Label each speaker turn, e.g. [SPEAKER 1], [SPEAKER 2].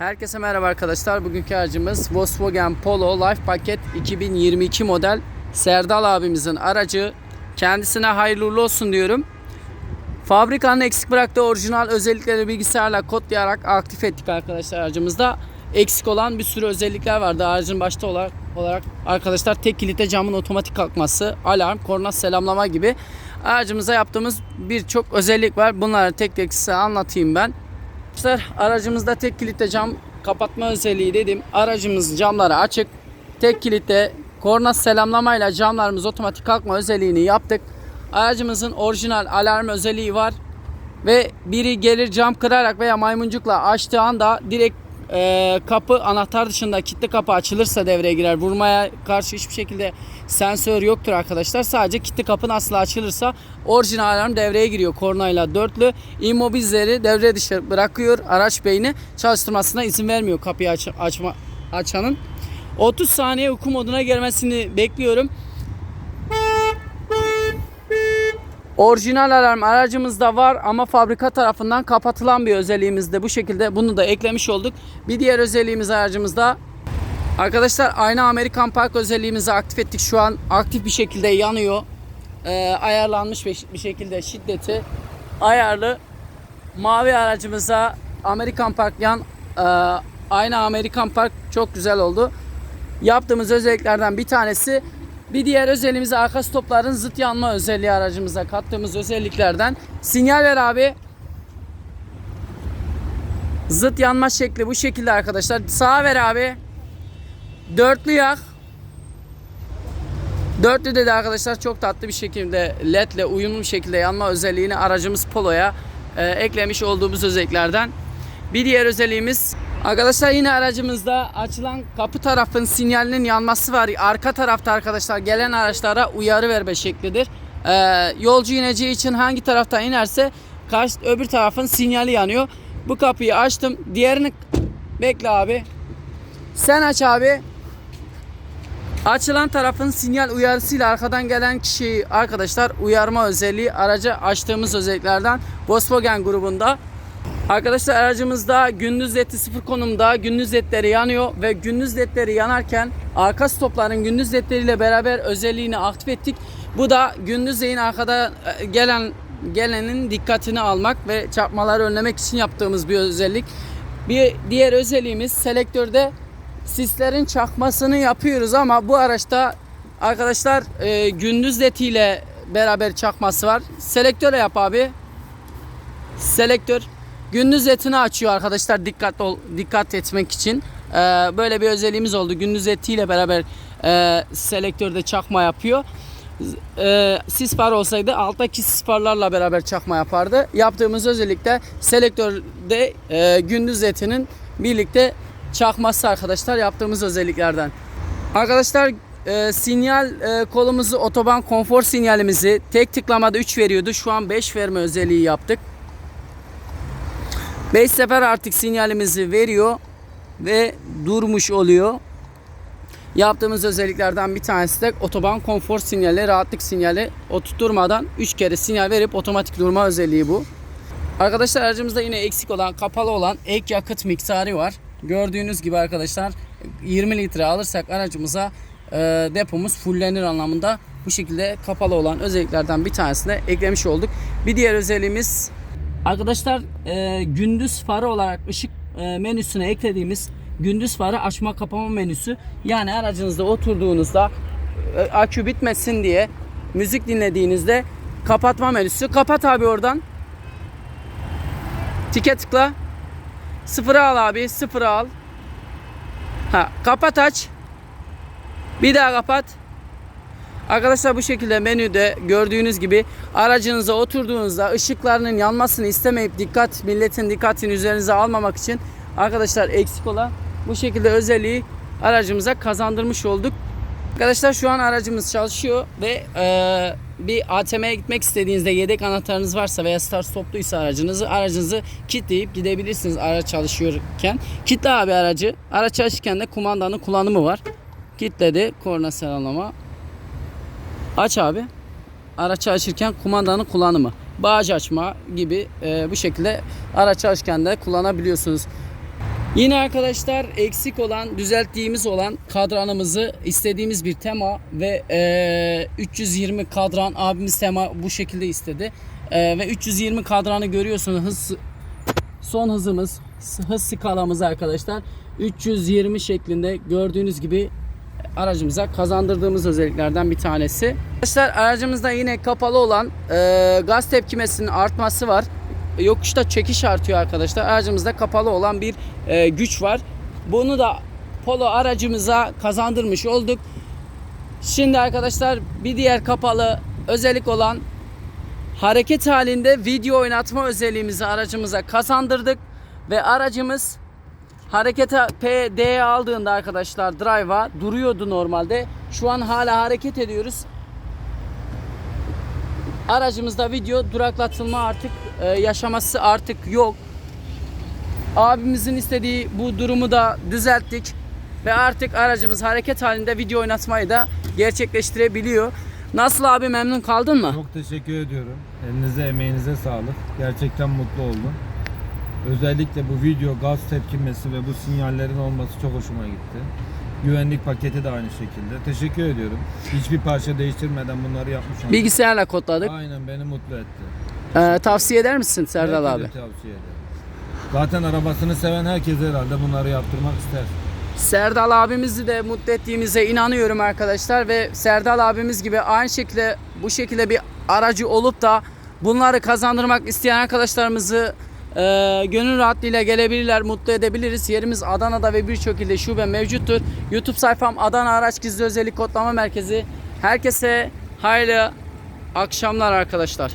[SPEAKER 1] Herkese merhaba arkadaşlar. Bugünkü aracımız Volkswagen Polo Life Paket 2022 model Serdal abimizin aracı. Kendisine hayırlı olsun diyorum. Fabrikanın eksik bıraktığı orijinal özellikleri bilgisayarla kodlayarak aktif ettik arkadaşlar aracımızda. Eksik olan bir sürü özellikler vardı. Aracın başta olarak, olarak arkadaşlar tek kilitte camın otomatik kalkması, alarm, korna selamlama gibi aracımıza yaptığımız birçok özellik var. Bunları tek tek size anlatayım ben. Arkadaşlar aracımızda tek kilitte cam kapatma özelliği dedim. Aracımız camları açık. Tek kilitte korna selamlamayla camlarımız otomatik kalkma özelliğini yaptık. Aracımızın orijinal alarm özelliği var. Ve biri gelir cam kırarak veya maymuncukla açtığı anda direkt e, kapı anahtar dışında kilitli kapı açılırsa devreye girer. Vurmaya karşı hiçbir şekilde sensör yoktur arkadaşlar. Sadece kilitli kapı nasıl açılırsa orijinal alarm devreye giriyor kornayla dörtlü. İmmobizleri devre dışı bırakıyor. Araç beyni çalıştırmasına izin vermiyor kapıyı aç, açma, açanın. 30 saniye uyku moduna gelmesini bekliyorum. Orijinal alarm aracımızda var ama fabrika tarafından kapatılan bir özelliğimiz de bu şekilde bunu da eklemiş olduk. Bir diğer özelliğimiz aracımızda arkadaşlar aynı Amerikan Park özelliğimizi aktif ettik. Şu an aktif bir şekilde yanıyor. Ee, ayarlanmış bir şekilde şiddeti ayarlı. Mavi aracımıza Amerikan Park yan e, aynı Amerikan Park çok güzel oldu. Yaptığımız özelliklerden bir tanesi bir diğer özelliğimiz arka stopların zıt yanma özelliği aracımıza kattığımız özelliklerden. Sinyal ver abi. Zıt yanma şekli bu şekilde arkadaşlar. Sağa ver abi. Dörtlü yak. Dörtlü dedi arkadaşlar çok tatlı bir şekilde ledle uyumlu bir şekilde yanma özelliğini aracımız Polo'ya e, eklemiş olduğumuz özelliklerden. Bir diğer özelliğimiz arkadaşlar yine aracımızda açılan kapı tarafın sinyalinin yanması var. Arka tarafta arkadaşlar gelen araçlara uyarı verme şeklidir. E, yolcu ineceği için hangi taraftan inerse karşı öbür tarafın sinyali yanıyor. Bu kapıyı açtım. Diğerini bekle abi. Sen aç abi. Açılan tarafın sinyal uyarısıyla arkadan gelen kişiyi arkadaşlar uyarma özelliği aracı açtığımız özelliklerden Volkswagen grubunda. Arkadaşlar aracımızda gündüz ledi sıfır konumda gündüz ledleri yanıyor ve gündüz ledleri yanarken arka stopların gündüz ledleriyle beraber özelliğini aktif ettik. Bu da gündüzleyin arkada e, gelen gelenin dikkatini almak ve çarpmaları önlemek için yaptığımız bir özellik. Bir diğer özelliğimiz selektörde sislerin çakmasını yapıyoruz ama bu araçta arkadaşlar e, gündüz lediyle beraber çakması var. Selektöre yap abi. Selektör gündüz etini açıyor arkadaşlar dikkat ol, dikkat etmek için. Ee, böyle bir özelliğimiz oldu. Gündüz etiyle beraber e, selektörde çakma yapıyor. E, sis olsaydı alttaki sis farlarla beraber çakma yapardı. Yaptığımız özellikle selektörde e, gündüz etinin birlikte çakması arkadaşlar yaptığımız özelliklerden. Arkadaşlar e, sinyal e, kolumuzu otoban konfor sinyalimizi tek tıklamada 3 veriyordu. Şu an 5 verme özelliği yaptık. 5 sefer artık sinyalimizi veriyor ve durmuş oluyor. Yaptığımız özelliklerden bir tanesi de otoban konfor sinyali, rahatlık sinyali oturtmadan 3 kere sinyal verip otomatik durma özelliği bu. Arkadaşlar aracımızda yine eksik olan, kapalı olan ek yakıt miktarı var. Gördüğünüz gibi arkadaşlar 20 litre alırsak aracımıza e, depomuz fullenir anlamında bu şekilde kapalı olan özelliklerden bir tanesine eklemiş olduk. Bir diğer özelliğimiz Arkadaşlar e, gündüz farı olarak ışık e, menüsüne eklediğimiz gündüz farı açma kapama menüsü. Yani aracınızda oturduğunuzda e, akü bitmesin diye müzik dinlediğinizde kapatma menüsü. Kapat abi oradan. Tike tıkla. Sıfıra al abi. Sıfıra al. Ha, kapat aç. Bir daha kapat. Arkadaşlar bu şekilde menüde gördüğünüz gibi aracınıza oturduğunuzda ışıklarının yanmasını istemeyip dikkat milletin dikkatini üzerinize almamak için arkadaşlar eksik olan bu şekilde özelliği aracımıza kazandırmış olduk. Arkadaşlar şu an aracımız çalışıyor ve e, bir ATM'ye gitmek istediğinizde yedek anahtarınız varsa veya start stopluysa aracınızı aracınızı kilitleyip gidebilirsiniz araç çalışıyorken. Kitle abi aracı. Araç çalışırken de kumandanın kullanımı var. Kilitledi. Korna selamlama. Aç abi. Araç çalışırken kumandanın kullanımı. Bağcı açma gibi e, bu şekilde araç çalışırken de kullanabiliyorsunuz. Yine arkadaşlar eksik olan, düzelttiğimiz olan kadranımızı istediğimiz bir tema ve e, 320 kadran abimiz tema bu şekilde istedi. E, ve 320 kadranı görüyorsunuz hız son hızımız hız skalamız arkadaşlar 320 şeklinde gördüğünüz gibi aracımıza kazandırdığımız özelliklerden bir tanesi. Arkadaşlar aracımızda yine kapalı olan e, gaz tepkimesinin artması var. Yokuşta çekiş artıyor arkadaşlar. Aracımızda kapalı olan bir e, güç var. Bunu da Polo aracımıza kazandırmış olduk. Şimdi arkadaşlar bir diğer kapalı özellik olan hareket halinde video oynatma özelliğimizi aracımıza kazandırdık ve aracımız harekete PD aldığında arkadaşlar drive'a duruyordu normalde. Şu an hala hareket ediyoruz. Aracımızda video duraklatılma artık e, yaşaması artık yok. Abimizin istediği bu durumu da düzelttik ve artık aracımız hareket halinde video oynatmayı da gerçekleştirebiliyor. Nasıl abi memnun kaldın mı?
[SPEAKER 2] Çok teşekkür ediyorum. Elinize emeğinize sağlık. Gerçekten mutlu oldum. Özellikle bu video gaz tepkimesi ve bu sinyallerin olması çok hoşuma gitti. Güvenlik paketi de aynı şekilde. Teşekkür ediyorum. Hiçbir parça değiştirmeden bunları yapmış olduk.
[SPEAKER 1] Bilgisayarla kodladık.
[SPEAKER 2] Aynen beni mutlu etti.
[SPEAKER 1] Ee, tavsiye eder misin Serdal
[SPEAKER 2] Herkese
[SPEAKER 1] abi?
[SPEAKER 2] tavsiye ederim. Zaten arabasını seven herkes herhalde bunları yaptırmak ister.
[SPEAKER 1] Serdal abimizi de mutlu ettiğimize inanıyorum arkadaşlar ve Serdal abimiz gibi aynı şekilde bu şekilde bir aracı olup da bunları kazandırmak isteyen arkadaşlarımızı e, gönül rahatlığıyla gelebilirler, mutlu edebiliriz. Yerimiz Adana'da ve birçok ilde şube mevcuttur. YouTube sayfam Adana Araç Gizli Özellik Kodlama Merkezi. Herkese hayırlı akşamlar arkadaşlar.